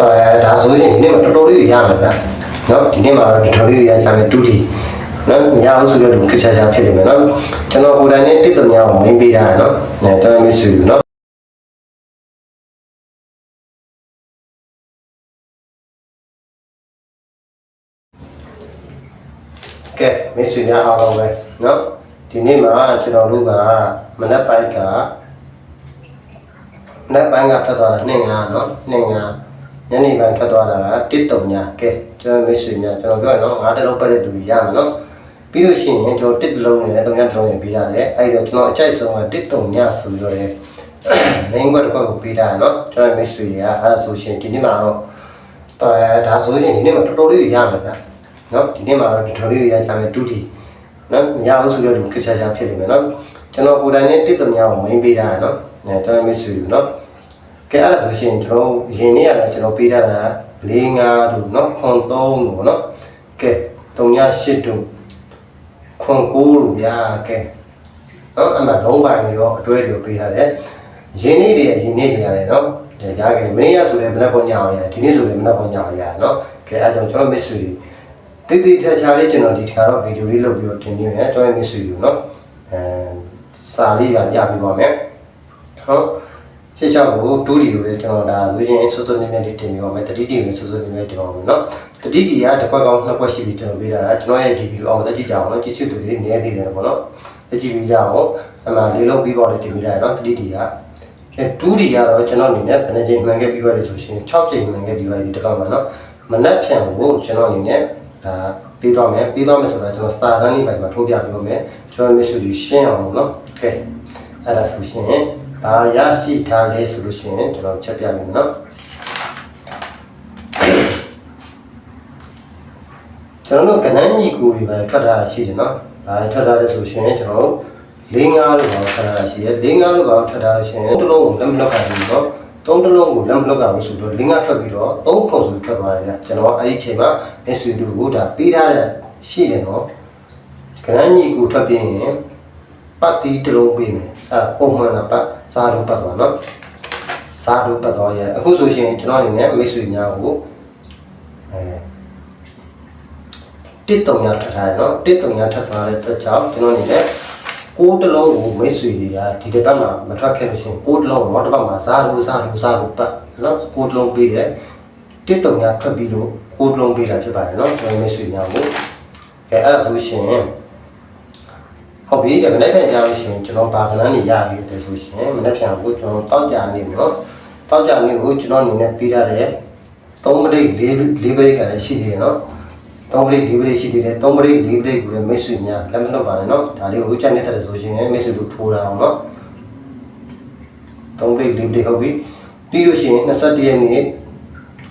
အဲဒါဆိုရင်ဒီနေ့မှာတော်တော်လေးရမယ်ဗျာနော်ဒီနေ့မှာတော့တော်တော်လေးရကြမယ်တူတီနော်ညအောင်ဆိုတော့ခက်ချာချာဖြစ်နေမယ်နော်ကျွန်တော်ကိုယ်တိုင်နဲ့တစ်တုံညာကိုမင်းပေးရတယ်နော်အဲတော်တော်မဆွေဘူးနော် ကဲမိတ်ဆွေများအားလုံးပဲเนาะဒီနေ့မှာကျွန်တော်တို့ကမနက်ပိုင်းကမနက်ပိုင်းကထွက်သွားတာနှစ်ငါเนาะနှစ်ငါ ညနေပိုင်းထွက်သွားတာကတစ်တုံညာကဲကျွန်တော်မိတ်ဆွေများကျွန်တော်ပြောရအောင်ငါးတလုံးပတ်တဲ့သူရမှာနော်ပြီးလို့ရှိရင်ကျွန်တော်တစ်တလုံးနဲ့တုံညာတစ်လုံးနဲ့ပြီးရတယ်အဲ့တော့ကျွန်တော်အကြိုက်ဆုံးကတစ်တုံညာဆိုတော့လေနိုင်ဘတ်ကောကိုပြီးတာနော်ကျွန်တော်မိတ်ဆွေတွေကအဲ့ဒါဆိုရှင်ဒီနေ့မှာတော့အဲဒါဆိုရင်ဒီနေ့မှာတော်တော်လေးရမှာဗျနော်ဒီနေ့မှာတော့တော်တော်လေးရကြမယ်တူတီနော်မရဘူးဆိုတော့ဒီခက်ချာချာဖြစ်နေမယ်နော်ကျွန်တော်ကိုယ်တိုင်နဲ့တစ်တုံညာကိုမင်းပေးတာနော်ကျွန်တော်မိတ်ဆွေတွေနော် ကဲအဲ့ဒါဆိုရှင်ကျွန်တော်ရင်နေရတာကျွန်တော်ပေးထားတာ၄5တို့နော်ခွန်3တို့ပေါ့နော်ကဲ38တို့ခွန်9တို့ဗျာကဲနော်အမှလုံးပိုင်းရောအတွဲတွေပေးထားတယ်ရင်းနှီးတွေရင်းနှီးတွေရတယ်နော်ဒါကြတယ်မင်းရဆိုလည်းမနှက်ပေါ်ညအောင်ရဒီနေ့ဆိုလည်းမနှက်ပေါ်ညအောင်ရနော်ကဲအဲ့ကြောင့်ကျွန်တော် mystery တိတိထချာလေးကျွန်တော်ဒီတစ်ခါတော့ဗီဒီယိုလေးလုပ်ပြီးတော့တင်ပြမယ်ကျွန်တော် mystery ကိုနော်အဲစာလေးကရပြီးပါမယ်ဟုတ် ရှင်းရှင်းကိုတူဒီကိုလည်းကျွန်တော်ဒါလူချင်းစိုးစိုးနေနေလေးတင်ပြပါမယ်တတိတီကိုစိုးစိုးနေနေတင်ပါမယ်နော်တတိတီကတစ်ခွက်ကောင်းနှစ်ခွက်ရှိပြီကျွန်တော်ပေးတာကျွန်တော်ရဲ့ဒီဗီအောင်တတိကြအောင်နော်ကြည့်စုတူလေးနည်းသေးတယ်ပေါ့နော်အကြည့်ပြီးကြအောင်အမှလေးလုံးပြီးတော့လေးတင်ပြလိုက်နော်တတိတီကအဲတူဒီကတော့ကျွန်တော်အနေနဲ့ဘယ်နှချိန်မှန်ခဲ့ပြီးသွားလဲဆိုရှင်6ချိန်မှန်ခဲ့ပြီးသွားပြီတကောင်ပါနော်မနှက်ဖြန်ကိုကျွန်တော်အနေနဲ့ဒါပြီးသွားမယ်ပြီးသွားမယ်ဆိုတော့ကျွန်တော်စာတန်းလေးပိုင်းမှာထိုးပြပြမယ်ကျွန်တော် message ရှင်းအောင်နော်ကဲအဲ့ဒါဆိုရှင် ဘာရရှိထားလဲဆိုလို့ရှိရင်ကျွန်တော်ချက်ပြမယ်เนาะကျွန်တော်တို့ကနန်းကြီးကိုတွေပဲထွက်တာရှိတယ်เนาะဒါထွက်တာလဲဆိုရှင်ကျွန်တော်တို့လေးငါးလို့ပါထွက်တာရှိတယ်လေးငါးလို့ပါထွက်တာရှင်တစ်လုံးကိုလက်မလောက်ခံဘူးเนาะသုံးတလုံးကိုလက်မလောက်ကဘူးဆိုတော့လင်းကထွက်ပြီးတော့သုံးခုဆိုထွက်သွားတယ်ဗျကျွန်တော်အဲ့ဒီချိန်မှာ S2 ကိုဒါပေးထားတဲ့ရှိတယ်နော်ကရန်ကြီးကိုထွက်ပြင်းရင် ပတ်တီတစ်လုံးပေးမယ်အဲ့ပုံမှန်ကပတ်စားလို့ပတ်သွားနော်စားလို့ပတ်သွားရအခုဆိုရှင်ကျွန်တော်အနေနဲ့မိတ်ဆွေများကိုအဲတစ်တုံညာထပ်ထားတယ်နော်တစ်တုံညာထပ်ထားတဲ့အတွက်ကြောင့်ကျွန်တော်အနေနဲ့ကိုးတလုံးကိုမိတ်ဆွေတွေကဒီတစ်ပတ်မှာမထွက်ခဲ့လို့ရှိရင်ကိုးတလုံးတော့တစ်ပတ်မှာစားလို့စားလို့စားလို့ပတ်နော်ကိုးတလုံးပေးတယ်တစ်တုံညာထွက်ပြီးတော့ကိုးတလုံးပေးတာဖြစ်ပါတယ်နော်ကျွန်တော်မိတ်ဆွေများကိုအဲအဲ့ဒါဆိုရှင် ဟုတ်ပြီမနေ့ကကြားလို့ရှိရင်ကျွန်တော်ဘာကလန်းနေရပြီတဲ့ဆိုရှင်မနေ့ပြန်ကိုကျွန်တော်တောက်ကြနေပြီနော်တောက်ကြနေကိုကျွန်တော်အနေနဲ့ပေးထားတဲ့သုံးပရိတ်လေးလေးပရိတ်ကလည်းရှိသေးတယ်နော်သုံးပရိတ်လေးပရိတ်ရှိသေးတယ်သုံးပရိတ်လေးပရိတ်ကိုလည်းမိတ်ဆွေများလက်မလွတ်ပါနဲ့နော်ဒါလေးကိုကြိုက်နေတဲ့ဆိုရှင်မိတ်ဆွေတို့ထိုးတာအောင်နော်သုံးပရိတ်လေးပရိတ်ဟုတ်ပြီပြီးလို့ရှိရင်21ရက်နေ့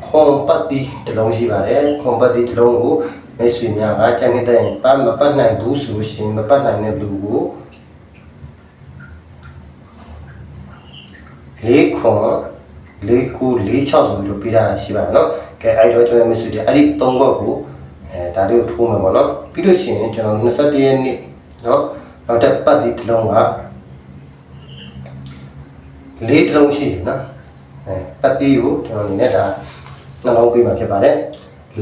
ခွန်ပတ်တီတစ်လုံးရှိပါတယ်ခွန်ပတ်တီတစ်လုံးကို မိတ်ဆွေများကကြိုက်နေတဲ့ရင်ပတ်မပတ်နိုင်ဘူးဆိုရှင်မပတ်နိုင်တဲ့လူကိုလေးခွန်လေးကိုလေး6ဆိုပြီးတော့ပြတာရှိပါတယ်နော်ကဲအဲ့တော့ကျွန်တော်မိတ်ဆွေတွေအဲ့ဒီ၃ခွက်ကိုအဲဒါလေးကိုထိုးမယ်ပေါ့နော်ပြီးလို့ရှိရင်ကျွန်တော်21ရက်နေ့နော်နောက်တစ်ပတ်ဒီတစ်လုံးကလေးတစ်လုံးရှိတယ်နော်အဲပတ်တီကိုကျွန်တော်အနေနဲ့ဒါနှလုံးပေးမှာဖြစ်ပါတယ်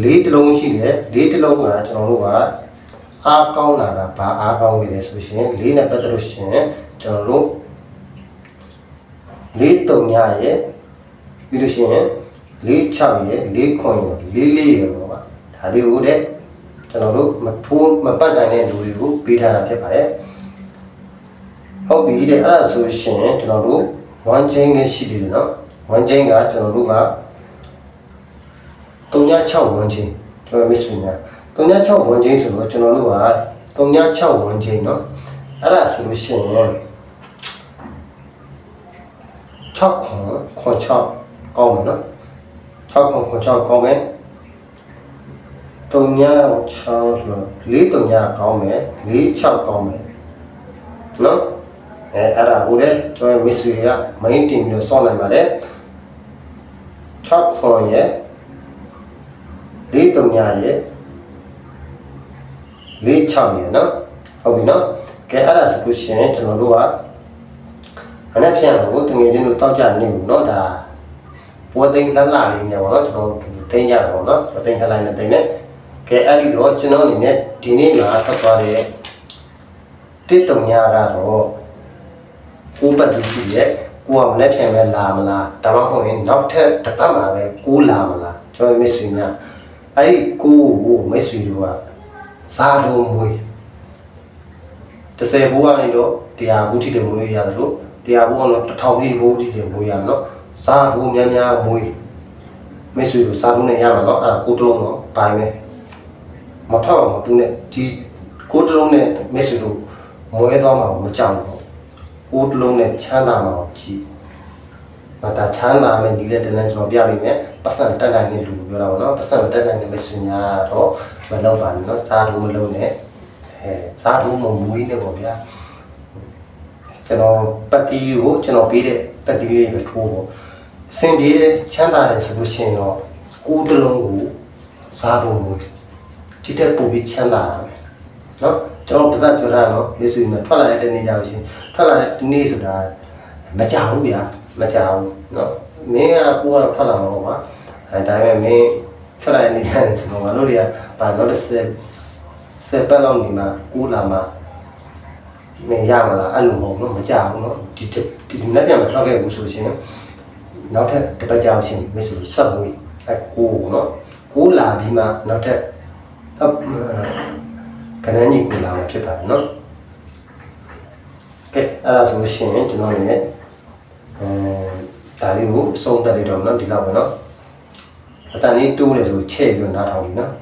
လေးတစ်လုံးရှိတယ်လေးတစ်လုံးကကျွန်တော်တို့ကအားကောင်းတာကဘာအားကောင်းနေလဲဆိုရှင်လေးနဲ့ပတ်သက်လို့ရှင်ကျွန်တော်တို့လေးတုံညာရဲ့ပြီးလို့ရှိရင်လေး6ရဲ့လေးခွန်ရဲ့လေးလေးရဲ့ပေါ့ပါဒါလေးကိုတဲ့ကျွန်တော်တို့မထိုးမပတ်နိုင်တဲ့လူတွေကိုပေးထားတာဖြစ်ပါတယ်ဟုတ်ပြီတဲ့အဲ့ဒါဆိုရှင်ကျွန်တော်တို့ one chain လေးရှိတယ်နော် one chain ကကျွန်တော်တို့က 36 one chain ကျွန်တော်မစ်ဆွေများ36 one chain ဆိုတော့ကျွန်တော်တို့က36 one chain เนาะအဲ့ဒါဆိုလို့ရှိရင်6ခွန်ခွန်6ကောင်းမယ်နော်6ခွန်ခွန်6ကောင်းမယ်36ဆိုတော့4 3ကောင်းမယ်4 6ကောင်းမယ်နော်အဲအဲ့ဒါကိုလည်းကျွန်တော်မစ်ဆွေက main တင်ပြီးတော့စောင့်နိုင်ပါတယ်6ခွန်ရဲ့ လေးတုံညာရဲ့လေး6ရဲ့နော်ဟုတ်ပြီနော်ကဲအဲ့ဒါဆိုလို့ရှိရင်ကျွန်တော်တို့ကမနေ့ပြန်လို့တငယ်ချင်းတို့တောက်ကြနေဘူးနော်ဒါပိုးသိန်းလှလှလေးနေပါတော့ကျွန်တော်သိန်းကြပါတော့နော်သိန်းခလိုက်နဲ့သိန်းနဲ့ကဲအဲ့ဒီတော့ကျွန်တော်အနေနဲ့ဒီနေ့မှာဖတ်သွားတဲ့တစ်တုံညာကတော့ကိုပတ်သူရှိရဲ့ကိုကမလက်ပြန်ပဲလာမလားဒါမှမဟုတ်ရင်နောက်ထပ်တစ်ပတ်မှာပဲကိုလာမလားကျွန်တော်မိတ်ဆွေများ အဲ့ဒီကိုကိုမိတ်ဆွေတို့ကဇာတော်မွေး30ဘိုးကနေတော့တရားဘူးထိတယ်မွေးရတယ်လို့တရားဘိုးကတော့1000ကြီးဘိုးထိတယ်မွေးရမယ်နော်စားဘူးများများမွေးမိတ်ဆွေတို့စားဘူးနဲ့ရမှာနော်အဲ့ဒါကိုတလုံးတော့ပိုင်းပဲမထောက်အောင်သူနဲ့ဒီကိုတလုံးနဲ့မိတ်ဆွေတို့မွေးသွားမှာမကြောက်ဘူးကိုတလုံးနဲ့ချမ်းသာမှာကြည့်မတာချမ်းသာမယ်ဒီလက်တန်းကျွန်တော်ပြပေးမယ်ပတ်စံတက်နိုင်တဲ့လူကိုပြောတာပေါ့နော်ပတ်စံတက်နိုင်တဲ့မရှင်များတော့မလုပ်ပါနဲ့နော်စားလို့မလုပ်နဲ့အဲစားလို့မမွေးနဲ့ပေါ့ဗျာကျွန်တော်ပတ်တီကိုကျွန်တော်ပေးတဲ့ပတ်တီလေးပဲထိုးပေါ့စင်ပြေတဲ့ချမ်းသာတယ်ဆိုလို့ရှိရင်တော့ကိုယ်တလုံးကိုစားဖို့မွေးဒီတက်ပို့ပြီးချမ်းသာတာပဲနော်ကျွန်တော်ပါဇက်ပြောတာနော်လေဆိုရင်ထွက်လာတဲ့တနေ့ကြောင်ရှင်ထွက်လာတဲ့တနေ့ဆိုတာမကြဘူးဗျာ မကြဘူးเนาะမင်းကကိုကတော့ထွက်လာမှာပေါ့ကွာအဲဒါပေမဲ့မင်းထွက်လာတဲ့နေ့ကျရင်ဆိုတော့ငါတို့တွေကဘာလို့လဲဆက်ဆက်ပတ်လောက်နေမှာကိုလာမှာမင်းရမလားအဲ့လိုမဟုတ်နော်မကြဘူးနော်ဒီဒီဒီနေ့ပြန်မထွက်ခဲ့ဘူးဆိုရှင်နောက်ထပ်တစ်ပတ်ကြောင်ရှင်မဆိုဆက်ဝေးအဲကိုနော်ကိုလာပြီးမှနောက်ထပ်အပ်ကနန်းကြီးကိုလာမှာဖြစ်ပါတယ်နော်ကဲအဲ့ဒါဆိုရှင်ကျွန်တော်လည်း အဲဒါလေးကိုအဆုံးသတ်လိုက်တော့နော်ဒီလောက်ပဲနော်အတန်လေးတိုးတယ်ဆိုချဲ့ပြီးတော့နားထောင်ပြီနော်